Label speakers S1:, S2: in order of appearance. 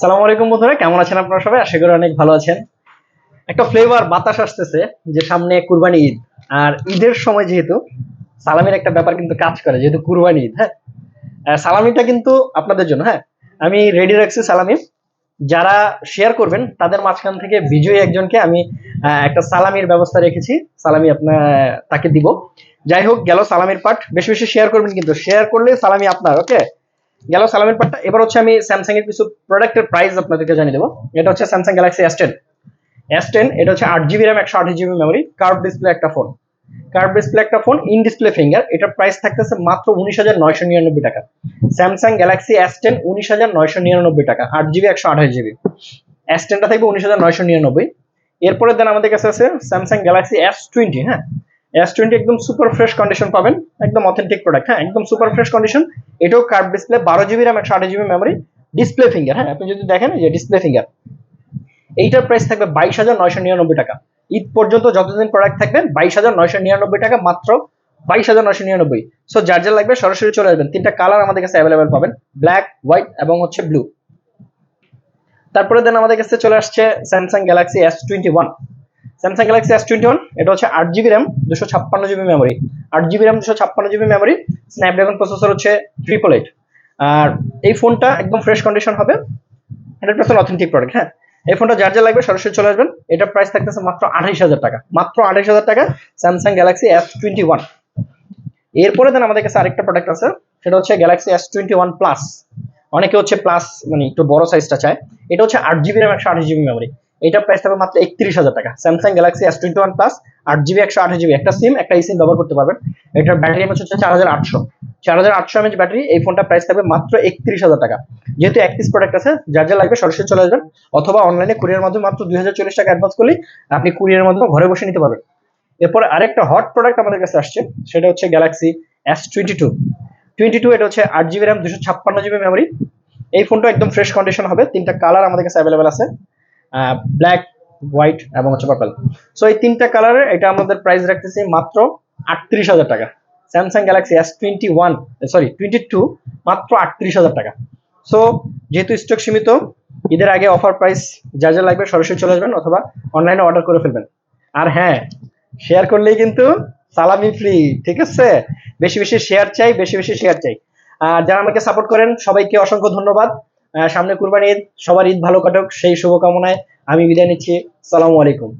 S1: সালাম আলাইকুম বন্ধুরা, কেমন আছেন আপনারা সবাই? আশা করি অনেক ভালো আছেন। একটা ফ্লেভার বাতাস আসতেছে যে সামনে কুরবানি ঈদ। আর ঈদের সময় যেহেতু সালামির একটা ব্যাপার কিন্তু কাজ করে, যেহেতু কুরবানি ঈদ হ্যাঁ? সালামিটা কিন্তু আপনাদের জন্য হ্যাঁ? আমি রেডি রাখছি সালামি যারা শেয়ার করবেন, তাদের মাঝখান থেকে বিজয়ী একজনকে আমি একটা সালামির ব্যবস্থা রেখেছি। সালামি আপনার তাকে দিব। যাই হোক, গেল সালামির পাঠ বেশি বেশি শেয়ার করবেন কিন্তু শেয়ার করলে সালামি আপনার ওকে গেল সালামের পার্টটা এবার হচ্ছে আমি স্যামসাং এর কিছু প্রোডাক্টের প্রাইস আপনাদেরকে জানিয়ে দেবো। এটা হচ্ছে Samsung Galaxy S ten S ten এটা হচ্ছে আট জিবি র্যাম একশো আঠাশ জিবি মেমোরি কার্ভ ডিসপ্লে একটা ফোন কার্ভ ডিসপ্লে একটা ফোন ইন ডিসপ্লে ফিঙ্গার এটার প্রাইস থাকতেছে মাত্র উনিশ হাজার নয়শো নিরানব্বই টাকা। স্যামসাং গ্যালাক্সি এস টেন উনিশ হাজার নয়শো নিরানব্বই টাকা, আট জিবি একশো আঠাশ জিবি এস টেনটা থাকবে উনিশ হাজার নয়শো নিরানব্বই। এরপরে দেন আমাদের কাছে আছে স্যামসাং গ্যালাক্সি এস টোয়েন্টি হ্যাঁ? এস টোয়েন্টি একদম সুপার ফ্রেশ কন্ডিশন পাবেন। একদম অথেন্টিক প্রোডাক্ট হ্যাঁ একদম সুপার ফ্রেশ কন্ডিশন এটাও কার্ভ ডিসপ্লে বারো জিবি র্যাম একশো আঠাশ জিবি মেমোরি ডিসপ্লে ফিঙ্গার হ্যাঁ আপনি যদি দেখেন যে ডিসপ্লে ফিঙ্গার এইটার প্রাইস থাকবে বাইশ হাজার নয়শো নিরানব্বই টাকা। ঈদ পর্যন্ত যতদিন প্রোডাক্ট থাকবে, বাইশ হাজার নয়শো নিরানব্বই টাকা মাত্র বাইশ হাজার নয়শো নিরানব্বই। সো যার যার লাগবে, সরাসরি চলে আসবেন। তিনটা কালার আমাদের কাছে অ্যাভেলেবেল পাবেন ব্ল্যাক হোয়াইট এবং হচ্ছে ব্লু তারপরে দেন আমাদের কাছে চলে আসছে Samsung Galaxy S twenty one Samsung Galaxy S twenty one এটা হচ্ছে আট জিবি র্যাম দুশো ছাপ্পান্ন জিবি মেমোরি আট জিবি র্যাম দুশো ছাপ্পান্ন জিবি মেমোরি স্ন্যাপড্রাগন প্রসেসর হচ্ছে ট্রিপল এইট আর এই ফোনটা একদম ফ্রেশ কন্ডিশন হবে। হান্ড্রেড পার্সেন্ট অথেন্টিক প্রোডাক্ট হ্যাঁ? এই ফোনটা যার যা লাগবে সরাসরি চলে আসবেন। এটার প্রাইস থাকতেছে মাত্র আঠাইশ হাজার টাকা। মাত্র আঠাইশ হাজার টাকা Samsung Galaxy S twenty one এরপরে দেন আমাদের কাছে আরেকটা প্রোডাক্ট আছে, সেটা হচ্ছে Galaxy S twenty one plus অনেকে হচ্ছে প্লাস মানে একটু বড় সাইজটা চায়। এটা হচ্ছে আট জিবি র্যাম একশো আঠাশ জিবি মেমোরি এটার প্রাইস থাকবে মাত্র একত্রিশ হাজার টাকা। Samsung Galaxy S twenty one plus আট জিবি একশো আঠাশ জিবি একটা সিম একটা সিম ব্যবহার করতে পারবেন। এটার ব্যাটারি এমএচ হচ্ছে চার হাজার আটশো। চার হাজার আটশো এমএচ ব্যাটারি এই ফোনটা প্রাইস থাকবে মাত্র একত্রিশ হাজার টাকা। যেহেতু এক পিস প্রোডাক্ট আছে, যার যা লাগবে সরাসরি চলে আসবেন, অথবা অনলাইনে কুরিয়ার মাধ্যমে মাত্র দুই হাজার চল্লিশ টাকা অ্যাডভান্স আপনি কুরিয়ারের মাধ্যমে ঘরে বসে নিতে পারবেন। এরপরে আরেকটা হট প্রোডাক্ট আমাদের কাছে আসছে, সেটা হচ্ছে Galaxy S twenty two twenty two এটা হচ্ছে আট জিবি র্যাম দুশো ছাপ্পান্ন জিবি মেমোরি এই ফোনটা একদম ফ্রেশ কন্ডিশন হবে, তিনটা কালার আমাদের কাছে অ্যাভেলেবেল আছে। ব্ল্যাক হোয়াইট এবং হচ্ছে পার্পল সো এই তিনটা কালারের এটা আমাদের প্রাইস রাখতেছি মাত্র আটত্রিশ হাজার টাকা। Samsung Galaxy S twenty one sorry twenty two মাত্র আটত্রিশ হাজার টাকা। সো যেহেতু স্টক সীমিত, ঈদের আগে অফার প্রাইস যা যা লাগবে সরাসরি চলে আসবেন অথবা অনলাইনে অর্ডার করে ফেলবেন। আর হ্যাঁ শেয়ার করলেই কিন্তু সালামি ফ্রি ঠিক আছে? বেশি বেশি শেয়ার চাই, বেশি বেশি শেয়ার চাই। আর যারা আমাকে সাপোর্ট করেন, সবাইকে অসংখ্য ধন্যবাদ। সামনে কুরবানি ঈদ সবার ঈদ ভালো কাটুক সেই শুভকামনায় আমি বিদায় নিচ্ছি। সালামু আলাইকুম।